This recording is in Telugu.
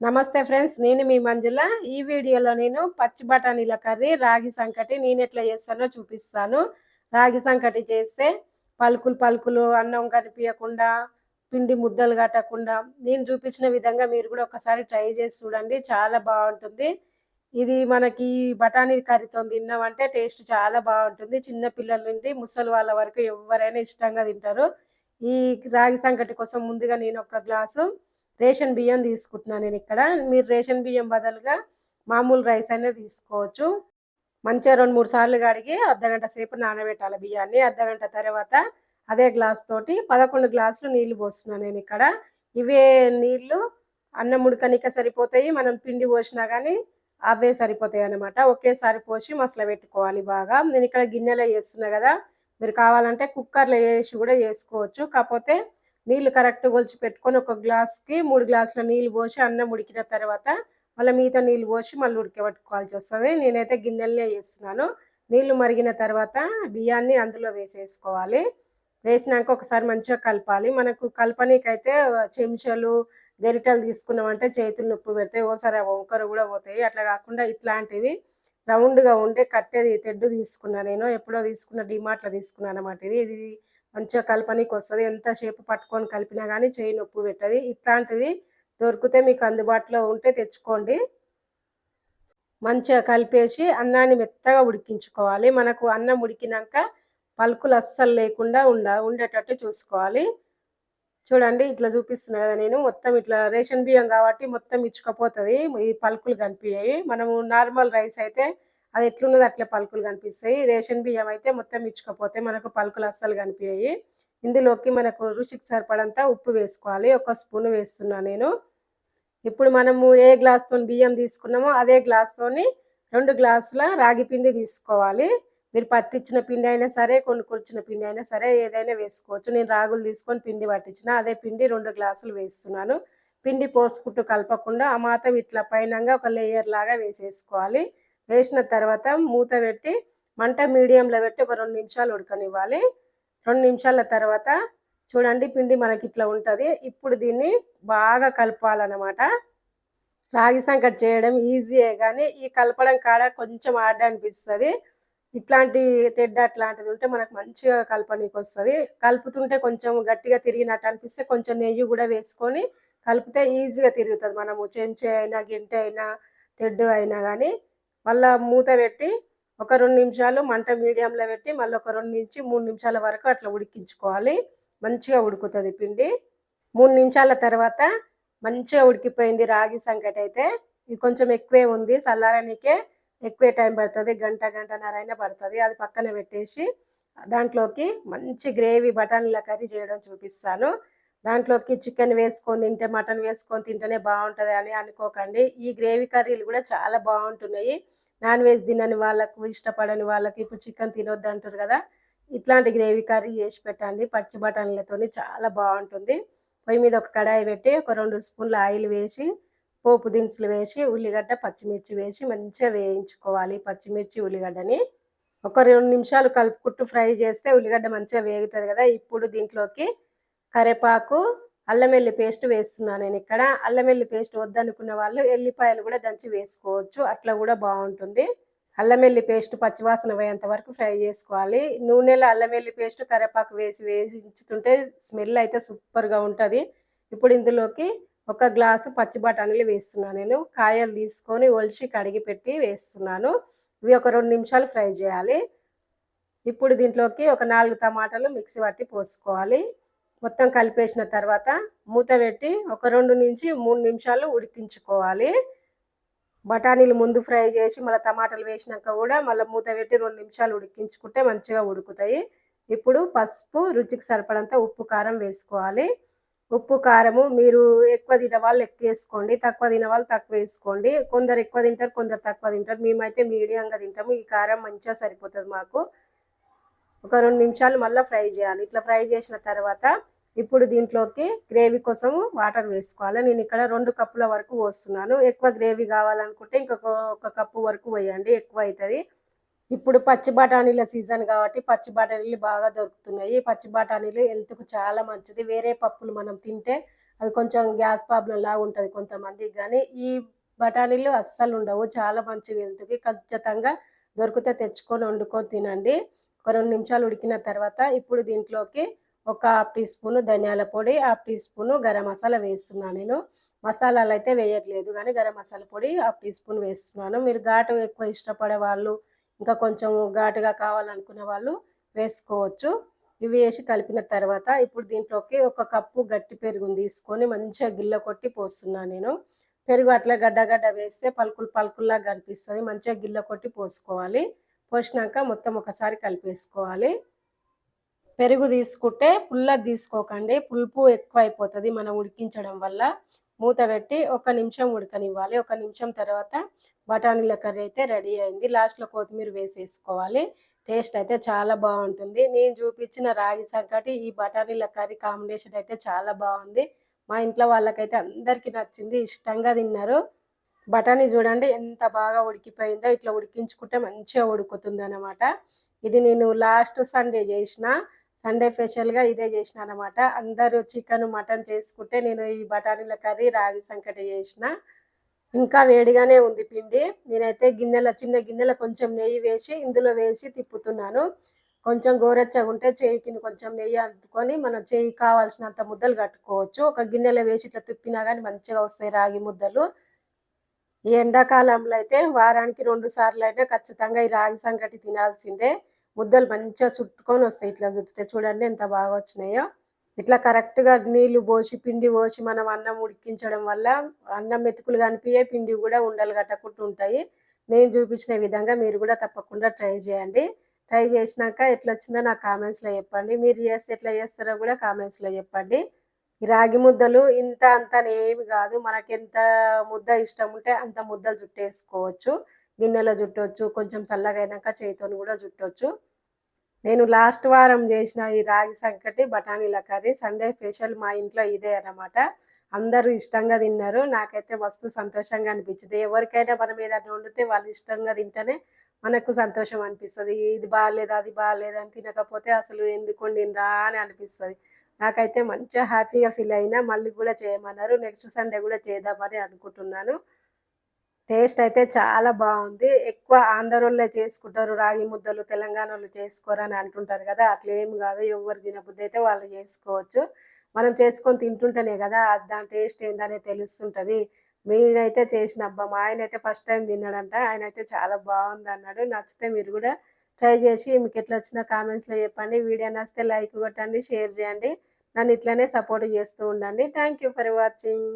నమస్తే ఫ్రెండ్స్ నేను మీ మంజుల. ఈ వీడియోలో నేను పచ్చి బఠానీల కర్రీ రాగి సంకటి నేను ఎట్లా చేస్తానో చూపిస్తాను. రాగి సంకటి చేస్తే పలుకులు పలుకులు అన్నం కనిపించకుండా పిండి ముద్దలు కట్టకుండా నేను చూపించిన విధంగా మీరు కూడా ఒకసారి ట్రై చేసి చూడండి చాలా బాగుంటుంది. ఇది మనకి బఠానీ కర్రీతో తిన్నామంటే టేస్ట్ చాలా బాగుంటుంది. చిన్న పిల్లల నుండి ముసలి వాళ్ళ వరకు ఎవరైనా ఇష్టంగా తింటారు. ఈ రాగి సంకటి కోసం ముందుగా నేను ఒక గ్లాసు రేషన్ బియ్యం తీసుకుంటున్నాను నేను ఇక్కడ. మీరు రేషన్ బియ్యం బదులుగా మామూలు రైస్ అయినా తీసుకోవచ్చు. మంచిగా రెండు మూడు సార్లు కడిగి అర్ధగంట సేపు నానబెట్టాలి బియ్యాన్ని. అర్ధగంట తర్వాత అదే గ్లాస్ తోటి పదకొండు గ్లాసులు నీళ్ళు పోస్తున్నాను నేను ఇక్కడ. ఇవే నీళ్ళు అన్నం ఉడకనిక సరిపోతాయి. మనం పిండి పోసినా కానీ అవే సరిపోతాయి అనమాట ఒకేసారి పోసి మసలు పెట్టుకోవాలి బాగా. నేను ఇక్కడ గిన్నెలో చేస్తున్నా కదా. మీరు కావాలంటే కుక్కర్లో వేసి కూడా చేసుకోవచ్చు కాకపోతే నీళ్ళు కరెక్ట్ కొలిచి పెట్టుకొని ఒక గ్లాస్కి మూడు గ్లాసుల నీళ్ళు పోసి అన్నం ఉడికిన తర్వాత మళ్ళీ మిగతా నీళ్ళు పోసి మళ్ళీ ఉడకబెట్టుకోవాల్సి వస్తుంది. నేనైతే గిన్నెలనే చేస్తున్నాను. నీళ్ళు మరిగిన తర్వాత బియ్యాన్ని అందులో వేసేసుకోవాలి. వేసినాక ఒకసారి మంచిగా కలపాలి. మనకు కలపనీకైతే చెంచాలు గరిటలు తీసుకున్నామంటే చేతులు నొప్పి పెడతాయి. ఓసారి వంకర కూడా పోతాయి. అట్లా కాకుండా ఇట్లాంటివి రౌండ్గా ఉండే కట్టేది తెడ్డు తీసుకున్నా నేను. ఎప్పుడో తీసుకున్న డిమార్ట్లో తీసుకున్నాను అనమాట ఇది. ఇది మంచిగా కలపనీకి వస్తుంది. ఎంతసేపు పట్టుకొని కలిపినా కానీ చేయి నొప్పి పెట్టది. ఇట్లాంటిది దొరికితే మీకు అందుబాటులో ఉంటే తెచ్చుకోండి. మంచిగా కలిపేసి అన్నాన్ని మెత్తగా ఉడికించుకోవాలి. మనకు అన్నం ఉడికినాక పలుకులు అస్సలు లేకుండా ఉండ ఉండేటట్టు చూసుకోవాలి. చూడండి ఇట్లా చూపిస్తున్నా కదా నేను. మొత్తం ఇట్లా రేషన్ బియ్యం కాబట్టి మొత్తం ఇచ్చుకపోతుంది. ఈ పలుకులు కనిపించాయి మనము నార్మల్ రైస్ అయితే అది ఎట్లున్నది అట్లా పలుకులు కనిపిస్తాయి. రేషన్ బియ్యం అయితే మొత్తం ఇచ్చుకపోతే మనకు పలుకులు అస్సలు కనిపించాయి ఇందులోకి మనకు రుచికి సరిపడంత ఉప్పు వేసుకోవాలి. ఒక స్పూన్ వేస్తున్నా నేను. ఇప్పుడు మనము ఏ గ్లాస్తో బియ్యం తీసుకున్నామో అదే గ్లాస్తోని రెండు గ్లాసుల రాగి పిండి తీసుకోవాలి. మీరు పట్టించిన పిండి అయినా సరే కొనుక్కొచ్చిన పిండి అయినా సరే ఏదైనా వేసుకోవచ్చు. నేను రాగులు తీసుకొని పిండి పట్టించిన అదే పిండి రెండు గ్లాసులు వేస్తున్నాను. పిండి పోసుకుంటూ కలపకుండా ఆ మాత్రం ఇట్లా పైనంగా ఒక లేయర్ లాగా వేసేసుకోవాలి. వేసిన తర్వాత మూత పెట్టి మంట మీడియంలో పెట్టి ఒక రెండు నిమిషాలు ఉడకనివ్వాలి. రెండు నిమిషాల తర్వాత చూడండి పిండి మనకి ఇట్లా ఉంటుంది. ఇప్పుడు దీన్ని బాగా కలపాలన్నమాట. రాగి సంకటి చేయడం ఈజీయే కానీ ఈ కలపడం కాడ కొంచెం ఆడ అనిపిస్తుంది. ఇట్లాంటి తెడ్డ అట్లాంటిది ఉంటే మనకు మంచిగా కలపనీకి వస్తుంది. కలుపుతుంటే కొంచెం గట్టిగా తిరిగినట్టు అనిపిస్తే కొంచెం నెయ్యి కూడా వేసుకొని కలిపితే ఈజీగా తిరుగుతుంది. మనము చెంచే అయినా గింటె అయినా తెడ్డు అయినా కానీ మళ్ళీ మూత పెట్టి ఒక రెండు నిమిషాలు మంట మీడియంలో పెట్టి మళ్ళీ ఒక రెండు నుంచి మూడు నిమిషాల వరకు అట్లా ఉడికించుకోవాలి. మంచిగా ఉడుకుతుంది పిండి. మూడు నిమిషాల తర్వాత మంచిగా ఉడికిపోయింది రాగి సంకటి అయితే ఇది కొంచెం ఎక్కువే ఉంది. చల్లారానికే ఎక్కువే టైం పడుతుంది. గంట గంటన్నరైనా పడుతుంది. అది పక్కన పెట్టేసి దాంట్లోకి మంచి గ్రేవీ బఠానీల కర్రీ చేయడం చూపిస్తాను. దాంట్లోకి చికెన్ వేసుకొని తింటే మటన్ వేసుకొని తింటేనే బాగుంటుంది అని అనుకోకండి. ఈ గ్రేవీ కర్రీలు కూడా చాలా బాగుంటున్నాయి. నాన్ వెజ్ తినని వాళ్ళకు ఇష్టపడని వాళ్ళకి ఇప్పుడు చికెన్ తినొద్దు అంటారు కదా. ఇట్లాంటి గ్రేవీ కర్రీ చేసి పెట్టండి. పచ్చి బఠానీలతో చాలా బాగుంటుంది. పొయ్యి మీద ఒక కడాయి పెట్టి ఒక రెండు స్పూన్ల ఆయిల్ వేసి పోపు దినుసులు వేసి ఉల్లిగడ్డ పచ్చిమిర్చి వేసి మంచిగా వేయించుకోవాలి పచ్చిమిర్చి ఉల్లిగడ్డని. ఒక రెండు నిమిషాలు కలుపుకుంటూ ఫ్రై చేస్తే ఉల్లిగడ్డ మంచిగా వేగుతుంది కదా. ఇప్పుడు దీంట్లోకి కరివేపాకు అల్లం వెల్లి పేస్ట్ వేస్తున్నాను నేను ఇక్కడ. అల్లం వెల్లి పేస్ట్ వద్దనుకున్న వాళ్ళు ఎల్లిపాయలు కూడా దంచి వేసుకోవచ్చు. అట్లా కూడా బాగుంటుంది. అల్లం వెల్లి పేస్ట్ పచ్చివాసన పోయేంత వరకు ఫ్రై చేసుకోవాలి. నూనెలో అల్లం వెల్లి పేస్ట్ కరేపాకు వేసి వేసించుతుంటే స్మెల్ అయితే సూపర్గా ఉంటుంది. ఇప్పుడు ఇందులోకి ఒక గ్లాసు పచ్చి బఠానీలు వేస్తున్నాను నేను. కాయలు తీసుకొని ఒలిచి కడిగి పెట్టి వేస్తున్నాను. ఇవి ఒక రెండు నిమిషాలు ఫ్రై చేయాలి. ఇప్పుడు దీంట్లోకి ఒక నాలుగు టమాటాలు మిక్సీ పట్టి పోసుకోవాలి. మొత్తం కలిపేసిన తర్వాత మూత పెట్టి ఒక రెండు నుంచి మూడు నిమిషాలు ఉడికించుకోవాలి. బఠానీలు ముందు ఫ్రై చేసి మళ్ళీ టమాటాలు వేసినాక కూడా మళ్ళీ మూత పెట్టి రెండు నిమిషాలు ఉడికించుకుంటే మంచిగా ఉడుకుతాయి. ఇప్పుడు పసుపు రుచికి సరిపడంత ఉప్పు కారం వేసుకోవాలి. ఉప్పు కారము మీరు ఎక్కువ తినే వాళ్ళు ఎక్కువ వేసుకోండి తక్కువ తినే వాళ్ళు తక్కువ వేసుకోండి. కొందరు ఎక్కువ తింటారు కొందరు తక్కువ తింటారు. మేమైతే మీడియంగా తింటాము. ఈ కారం మంచిగా సరిపోతుంది మాకు. ఒక రెండు నిమిషాలు మళ్ళీ ఫ్రై చేయాలి. ఇట్లా ఫ్రై చేసిన తర్వాత ఇప్పుడు దీంట్లోకి గ్రేవీ కోసం వాటర్ వేసుకోవాలి. నేను ఇక్కడ రెండు కప్పుల వరకు పోస్తున్నాను. ఎక్కువ గ్రేవీ కావాలనుకుంటే ఇంకొక ఒక కప్పు వరకు పోయండి. ఎక్కువ అవుతుంది. ఇప్పుడు పచ్చి బఠానీల సీజన్ కాబట్టి పచ్చి బఠానీలు బాగా దొరుకుతున్నాయి. పచ్చి బఠానీలు హెల్త్కు చాలా మంచిది. వేరే పప్పులు మనం తింటే అవి కొంచెం గ్యాస్ ప్రాబ్లం లాగా ఉంటుంది కొంతమందికి కానీ ఈ బఠానీలు అస్సలు ఉండవు. చాలా మంచివి హెల్త్కి ఖచ్చితంగా దొరికితే తెచ్చుకొని వండుకొని తినండి. ఒక రెండు నిమిషాలు ఉడికిన తర్వాత ఇప్పుడు దీంట్లోకి ఒక హాఫ్ టీ స్పూన్ ధనియాల పొడి half teaspoon garam masala వేస్తున్నాను నేను. మసాలాలు అయితే వేయట్లేదు కానీ గరం మసాలా పొడి హాఫ్ టీ స్పూన్ వేస్తున్నాను. మీరు ఘాటు ఎక్కువ ఇష్టపడే వాళ్ళు ఇంకా కొంచెం ఘాటుగా కావాలనుకునే వాళ్ళు వేసుకోవచ్చు. ఇవి వేసి కలిపిన తర్వాత ఇప్పుడు దీంట్లోకి ఒక కప్పు గట్టి పెరుగుని తీసుకొని మంచిగా గిల్ల కొట్టి పోస్తున్నాను నేను. పెరుగు అట్లా గడ్డ గడ్డ వేస్తే పలుకులు పలుకుల్లా కనిపిస్తుంది మంచిగా గిల్ల కొట్టి పోసుకోవాలి. పోసినాక మొత్తం ఒకసారి కలిపేసుకోవాలి. పెరుగు తీసుకుంటే పుల్లది తీసుకోకండి. పులుపు ఎక్కువ అయిపోతుంది మనం ఉడికించడం వల్ల. మూత పెట్టి ఒక నిమిషం ఉడకనివ్వాలి. ఒక నిమిషం తర్వాత బఠానీల కర్రీ అయితే రెడీ అయింది. లాస్ట్లో కొత్తిమీర వేసేసుకోవాలి. టేస్ట్ అయితే చాలా బాగుంటుంది. నేను చూపించిన రాగి సంకటి ఈ బఠానీల కర్రీ కాంబినేషన్ అయితే చాలా బాగుంది. మా ఇంట్లో వాళ్ళకైతే అందరికీ నచ్చింది. ఇష్టంగా తిన్నారు. బఠానీ చూడండి ఎంత బాగా ఉడికిపోయిందో ఇట్లా ఉడికించుకుంటే మంచిగా ఉడుకుతుంది అనమాట ఇది నేను లాస్ట్ సండే చేసిన. సండే స్పెషల్గా ఇదే చేసిన అనమాట అందరూ చికెన్ మటన్ చేసుకుంటే నేను ఈ బఠానీల కర్రీ రాగి సంకటి చేసిన. ఇంకా వేడిగానే ఉంది పిండి. నేనైతే గిన్నెల చిన్న గిన్నెల కొంచెం నెయ్యి వేసి ఇందులో వేసి తిప్పుతున్నాను. కొంచెం గోరెచ్చగా ఉంటే చేయికి కొంచెం నెయ్యి అంటుకొని మనం చేయి కావాల్సినంత ముద్దలు కట్టుకోవచ్చు. ఒక గిన్నెలో వేసి ఇట్లా తిప్పినా కానీ మంచిగా వస్తాయి రాగి ముద్దలు. ఈ ఎండాకాలంలో అయితే వారానికి రెండు సార్లు అయినా ఖచ్చితంగా ఈ రాగి సంకటి తినాల్సిందే. ముద్దలు మంచిగా చుట్టుకొని వస్తాయి. ఇట్లా చుట్టితే చూడండి ఎంత బాగా వచ్చినాయో. ఇట్లా కరెక్ట్గా నీళ్ళు పోసి పిండి పోసి మనం అన్నం ఉడికించడం వల్ల అన్నం మెతుకులు కనిపించే పిండి కూడా ఉండలు కట్టకుండా ఉంటాయి. నేను చూపించిన విధంగా మీరు కూడా తప్పకుండా ట్రై చేయండి. ట్రై చేసినాక ఎట్లా వచ్చిందో నాకు కామెంట్స్లో చెప్పండి. మీరు చేస్తే ఎట్లా చేస్తారో కూడా కామెంట్స్లో చెప్పండి. రాగి ముద్దలు ఇంత అంత ఏమి కాదు. మనకి ఎంత ముద్ద ఇష్టం ఉంటే అంత ముద్దలు చుట్టేసుకోవచ్చు గిన్నెలో చుట్టవచ్చు కొంచెం చల్లగా అయినాక చేతితో కూడా చుట్టవచ్చు నేను లాస్ట్ వారం చేసిన ఈ రాగి సంకటి బఠానీల కర్రీ సండే స్పెషల్ మా ఇంట్లో ఇదే అనమాట అందరూ ఇష్టంగా తిన్నారు. నాకైతే మస్తు సంతోషంగా అనిపించింది. ఎవరికైనా మనం ఏదైనా వండితే వాళ్ళు ఇష్టంగా తింటేనే మనకు సంతోషం అనిపిస్తుంది. ఇది బాగాలేదు అది బాగాలేదు అని తినకపోతే అసలు ఎందుకు వండినరా అని అనిపిస్తుంది. నాకైతే మంచిగా హ్యాపీగా ఫీల్ అయినా మళ్ళీ కూడా చేయమన్నారు. నెక్స్ట్ సండే కూడా చేద్దామని అనుకుంటున్నాను. టేస్ట్ అయితే చాలా బాగుంది. ఎక్కువ ఆంధ్రోళ్ళే చేసుకుంటారు. రాగి ముద్దలు తెలంగాణలో చేసుకోరని అంటుంటారు కదా. అట్లా ఏం కాదు. ఎవరు తినబుద్ధి అయితే వాళ్ళు చేసుకోవచ్చు. మనం చేసుకొని తింటుంటేనే కదా దాని టేస్ట్ ఏందనే తెలుస్తుంటుంది. మీరైతే చేసిన అబ్బా మా ఆయన అయితే ఫస్ట్ టైం తిన్నాడంట. ఆయన అయితే చాలా బాగుంది అన్నాడు. నచ్చితే మీరు కూడా ట్రై చేసి మీకు ఎట్లా వచ్చిన కామెంట్స్లో చెప్పండి. వీడియో నచ్చితే లైక్ కొట్టండి షేర్ చేయండి. నన్ను ఇట్లనే సపోర్ట్ చేస్తూ ఉండండి. Thank you for watching